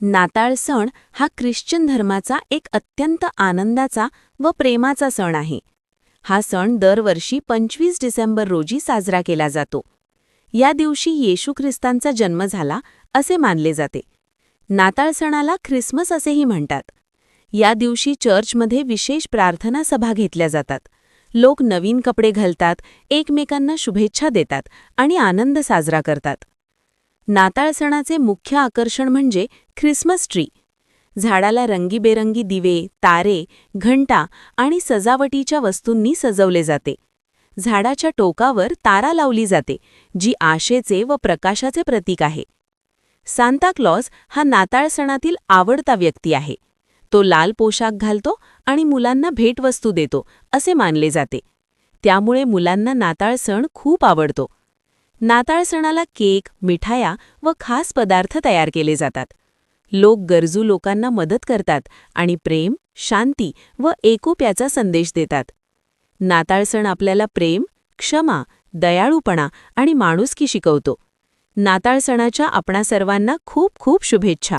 नाताळ सण हा ख्रिश्चन धर्माचा एक अत्यंत आनंदाचा व प्रेमाचा सण आहे. हा सण दरवर्षी पंचवीस डिसेंबर रोजी साजरा केला जातो. या दिवशी येशू ख्रिस्तांचा जन्म झाला असे मानले जाते. नाताळ सणाला ख्रिसमस असेही म्हणतात. या दिवशी चर्चमध्ये विशेष प्रार्थना सभा घेतल्या जातात. लोक नवीन कपडे घालतात एकमेकांना शुभेच्छा देतात आणि आनंद साजरा करतात. नाताळ सणाचे मुख्य आकर्षण म्हणजे ख्रिसमस ट्री. झाडाला रंगीबेरंगी दिवे तारे घंटा आणि सजावटीच्या वस्तूंनी सजवले जाते. झाडाच्या टोकावर तारा लावली जाते जी आशेचे व प्रकाशाचे प्रतीक आहे. सांताक्लॉज हा नाताळ सणातील आवडता व्यक्ती आहे. तो लाल पोशाख घालतो आणि मुलांना भेटवस्तू देतो असे मानले जाते. त्यामुळे मुलांना नाताळ सण खूप आवडतो. नाताळ सणाला केक मिठाया व खास पदार्थ तयार केले जातात. लोक गरजू लोकांना मदत करतात आणि प्रेम शांती व एकोप्याचा संदेश देतात. नाताळ सण आपल्याला प्रेम क्षमा दयाळूपणा आणि माणुसकी शिकवतो. नाताळ सणाच्या आपणा सर्वांना खूप खूप शुभेच्छा.